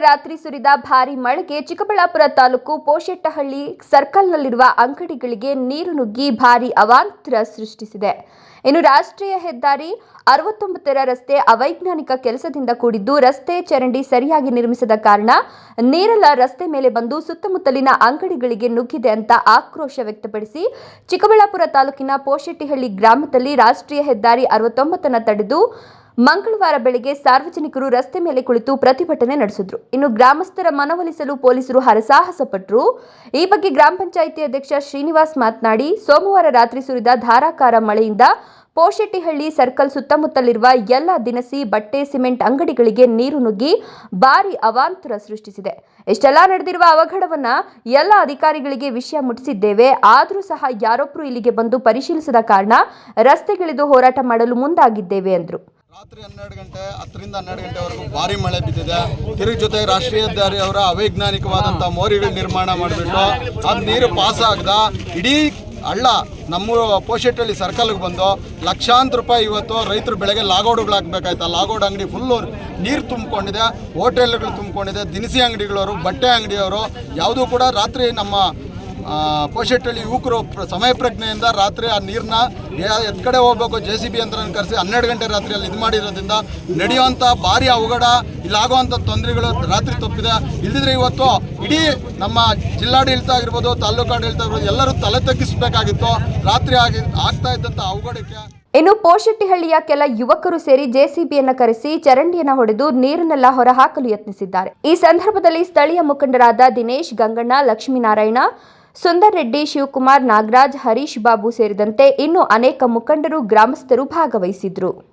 ರಾತ್ರಿ ಸುರಿದ ಭಾರಿ ಮಳೆಗೆ ಚಿಕ್ಕಬಳ್ಳಾಪುರ ತಾಲೂಕು ಪೋಷೆಟ್ಟಹಳ್ಳಿ ಸರ್ಕಲ್ನಲ್ಲಿರುವ ಅಂಗಡಿಗಳಿಗೆ ನೀರು ನುಗ್ಗಿ ಭಾರಿ ಅವಾಂತರ ಸೃಷ್ಟಿಸಿದೆ. ಇನ್ನು ರಾಷ್ಟ್ರೀಯ ಹೆದ್ದಾರಿ ಅರವತ್ತೊಂಬತ್ತರ ರಸ್ತೆ ಅವೈಜ್ಞಾನಿಕ ಕೆಲಸದಿಂದ ಕೂಡಿದ್ದು ರಸ್ತೆ ಚರಂಡಿ ಸರಿಯಾಗಿ ನಿರ್ಮಿಸದ ಕಾರಣ ನೀರೆಲ್ಲ ರಸ್ತೆ ಮೇಲೆ ಬಂದು ಸುತ್ತಮುತ್ತಲಿನ ಅಂಗಡಿಗಳಿಗೆ ನುಗ್ಗಿದೆ ಅಂತ ಆಕ್ರೋಶ ವ್ಯಕ್ತಪಡಿಸಿ ಚಿಕ್ಕಬಳ್ಳಾಪುರ ತಾಲೂಕಿನ ಪೋಶೆಟ್ಟಿಹಳ್ಳಿ ಗ್ರಾಮದಲ್ಲಿ ರಾಷ್ಟ್ರೀಯ ಹೆದ್ದಾರಿ ಅರವತ್ತೊಂಬತ್ತನ್ನು ತಡೆದು ಮಂಗಳವಾರ ಬೆಳಗ್ಗೆ ಸಾರ್ವಜನಿಕರು ರಸ್ತೆ ಮೇಲೆ ಕುಳಿತು ಪ್ರತಿಭಟನೆ ನಡೆಸಿದ್ರು. ಇನ್ನು ಗ್ರಾಮಸ್ಥರ ಮನವೊಲಿಸಲು ಪೊಲೀಸರು ಹರಸಾಹಸ ಪಟ್ಟರು ಈ ಬಗ್ಗೆ ಗ್ರಾಮ ಪಂಚಾಯಿತಿ ಅಧ್ಯಕ್ಷ ಶ್ರೀನಿವಾಸ್ ಮಾತನಾಡಿ, ಸೋಮವಾರ ರಾತ್ರಿ ಸುರಿದ ಧಾರಾಕಾರ ಮಳೆಯಿಂದ ಪೋಶೆಟ್ಟಿಹಳ್ಳಿ ಸರ್ಕಲ್ ಸುತ್ತಮುತ್ತಲಿರುವ ಎಲ್ಲ ದಿನಸಿ ಬಟ್ಟೆ, ಸಿಮೆಂಟ್ ಅಂಗಡಿಗಳಿಗೆ ನೀರು ನುಗ್ಗಿ ಭಾರಿ ಅವಾಂತರ ಸೃಷ್ಟಿಸಿದೆ. ಇಷ್ಟೆಲ್ಲ ನಡೆದಿರುವ ಅವಘಡವನ್ನ ಎಲ್ಲ ಅಧಿಕಾರಿಗಳಿಗೆ ವಿಷಯ ಮುಟ್ಟಿಸಿದ್ದೇವೆ. ಆದರೂ ಸಹ ಯಾರೊಬ್ಬರು ಇಲ್ಲಿಗೆ ಬಂದು ಪರಿಶೀಲಿಸದ ಕಾರಣ ರಸ್ತೆಗಿಳಿದು ಹೋರಾಟ ಮಾಡಲು ಮುಂದಾಗಿದ್ದೇವೆ, ಎಂದರು. ರಾತ್ರಿ ಹನ್ನೆರಡು ಗಂಟೆ, ಹತ್ತರಿಂದ ಹನ್ನೆರಡು ಗಂಟೆವರೆಗೂ ಭಾರಿ ಮಳೆ ಬಿದ್ದಿದೆ. ತಿರುಗಿ ಜೊತೆ ರಾಷ್ಟ್ರೀಯ ಹೆದ್ದಾರಿ ಅವರ ಅವೈಜ್ಞಾನಿಕವಾದಂಥ ಮೋರಿಗಳು ನಿರ್ಮಾಣ ಮಾಡಿಬಿಟ್ಟು ಅದು ನೀರು ಪಾಸ್ ಆಗದ, ಇಡೀ ಹಳ್ಳ ನಮ್ಮ ಪೋಷೆಟ್ಟಳ್ಳಿ ಸರ್ಕಲ್ಗೆ ಬಂದು ಲಕ್ಷಾಂತರ ರೂಪಾಯಿ ಇವತ್ತು ರೈತರು ಬೆಳಗ್ಗೆ ಲಾಗೋಡುಗಳು ಹಾಕ್ಬೇಕಾಯ್ತು. ಲಾಗೌಡ್ ಅಂಗಡಿ ಫುಲ್ಲು ನೀರು ತುಂಬಿಕೊಂಡಿದೆ, ಹೋಟೆಲ್ಗಳು ತುಂಬಿಕೊಂಡಿದೆ, ದಿನಸಿ ಅಂಗಡಿಗಳವರು, ಬಟ್ಟೆ ಅಂಗಡಿಯವರು, ಯಾವುದೂ ಕೂಡ ರಾತ್ರಿ ನಮ್ಮ ಪೋಷೆಟ್ಟಳ್ಳಿ ಯುವಕರು ಸಮಯ ಪ್ರಜ್ಞೆಯಿಂದ ರಾತ್ರಿ ಆ ನೀರನ್ನ ಎತ್ ಕಡೆ ಹೋಗ್ಬೇಕು. ಜೆ ಸಿ ಬಿ ಅಂತ ಕರೆಸಿ ಹನ್ನೆರಡು ಗಂಟೆ ರಾತ್ರಿಯಲ್ಲಿ ಇದು ಮಾಡಿರೋದ್ರಿಂದ ನಡೆಯುವಂಥ ಭಾರಿ ಅವಘಡ ಇಲ್ಲಾಗುವಂಥ ತೊಂದರೆಗಳು ರಾತ್ರಿ ತಪ್ಪಿದೆ. ಇಲ್ಲದಿದ್ರೆ ಇವತ್ತು ಇಡೀ ನಮ್ಮ ಜಿಲ್ಲಾಡಳಿತ ಆಗಿರ್ಬೋದು, ತಾಲೂಕು ಆಡಳಿತ ಆಗಿರ್ಬೋದು, ಎಲ್ಲರೂ ತಲೆ ತಗ್ಗಿಸಬೇಕಾಗಿತ್ತು. ರಾತ್ರಿ ಆಗಿ, ಆಗ್ತಾ ಇದ್ದಂಥ ಅವಘಡಕ್ಕೆ ಇನ್ನು ಪೋಷೆಟ್ಟಿಹಳ್ಳಿಯ ಕೆಲ ಯುವಕರು ಸೇರಿ ಜೆಸಿಬಿಯನ್ನ ಕರೆಸಿ ಚರಂಡಿಯನ್ನ ಹೊಡೆದು ನೀರನ್ನೆಲ್ಲ ಹೊರಹಾಕಲು ಯತ್ನಿಸಿದ್ದಾರೆ. ಈ ಸಂದರ್ಭದಲ್ಲಿ ಸ್ಥಳೀಯ ಮುಖಂಡರಾದ ದಿನೇಶ್ ಗಂಗಣ್ಣ, ಲಕ್ಷ್ಮೀನಾರಾಯಣ ಸುಂದರ್ ರೆಡ್ಡಿ ಶಿವಕುಮಾರ್ ನಾಗರಾಜ್ ಹರೀಶ್ ಬಾಬು ಸೇರಿದಂತೆ ಇನ್ನು ಅನೇಕ ಮುಖಂಡರು ಗ್ರಾಮಸ್ಥರು ಭಾಗವಹಿಸಿದ್ರು.